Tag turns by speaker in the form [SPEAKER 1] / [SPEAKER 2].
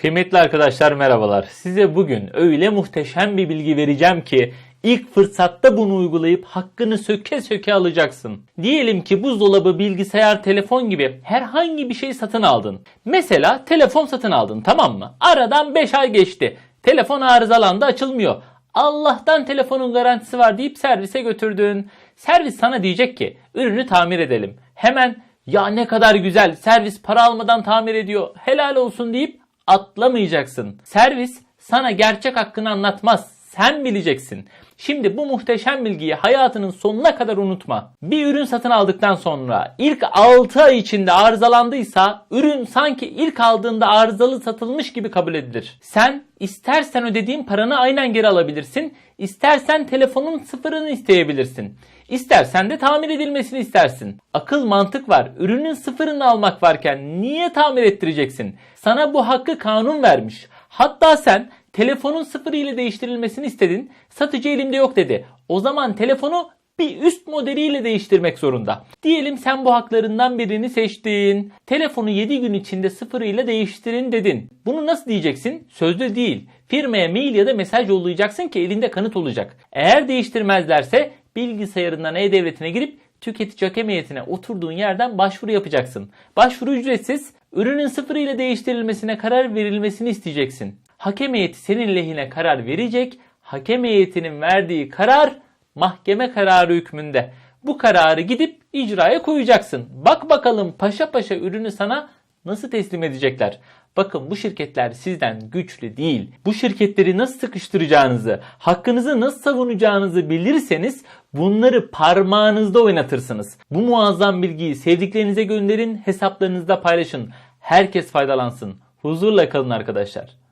[SPEAKER 1] Kıymetli arkadaşlar merhabalar. Size bugün öyle muhteşem bir bilgi vereceğim ki ilk fırsatta bunu uygulayıp hakkını söke söke alacaksın. Diyelim ki buzdolabı, bilgisayar, telefon gibi herhangi bir şey satın aldın. Mesela telefon satın aldın tamam mı? Aradan 5 ay geçti. Telefon arızalandı açılmıyor. Allah'tan telefonun garantisi var deyip servise götürdün. Servis sana diyecek ki ürünü tamir edelim. Hemen ya ne kadar güzel servis para almadan tamir ediyor helal olsun deyip atlamayacaksın. Servis sana gerçek hakkını anlatmaz. Sen bileceksin. Şimdi bu muhteşem bilgiyi hayatının sonuna kadar unutma. Bir ürün satın aldıktan sonra ilk 6 ay içinde arızalandıysa ürün sanki ilk aldığında arızalı satılmış gibi kabul edilir. Sen istersen ödediğin paranı aynen geri alabilirsin. İstersen telefonun sıfırını isteyebilirsin. İstersen de tamir edilmesini istersin. Akıl mantık var. Ürünün sıfırını almak varken niye tamir ettireceksin? Sana bu hakkı kanun vermiş. Hatta sen telefonun sıfırı ile değiştirilmesini istedin. Satıcı elimde yok dedi. O zaman telefonu bir üst modeliyle değiştirmek zorunda. Diyelim sen bu haklarından birini seçtin. Telefonu 7 gün içinde sıfırıyla değiştirin dedin. Bunu nasıl diyeceksin? Sözlü değil. Firmaya mail ya da mesaj yollayacaksın ki elinde kanıt olacak. Eğer değiştirmezlerse bilgisayarından e-devletine girip tüketici hakem heyetine oturduğun yerden başvuru yapacaksın. Başvuru ücretsiz. Ürünün sıfırıyla değiştirilmesine karar verilmesini isteyeceksin. Hakem heyeti senin lehine karar verecek. Hakem heyetinin verdiği karar mahkeme kararı hükmünde. Bu kararı gidip icraya koyacaksın. Bak bakalım paşa paşa ürünü sana nasıl teslim edecekler? Bakın bu şirketler sizden güçlü değil. Bu şirketleri nasıl sıkıştıracağınızı, hakkınızı nasıl savunacağınızı bilirseniz bunları parmağınızda oynatırsınız. Bu muazzam bilgiyi sevdiklerinize gönderin, hesaplarınızda paylaşın. Herkes faydalansın. Huzurla kalın arkadaşlar.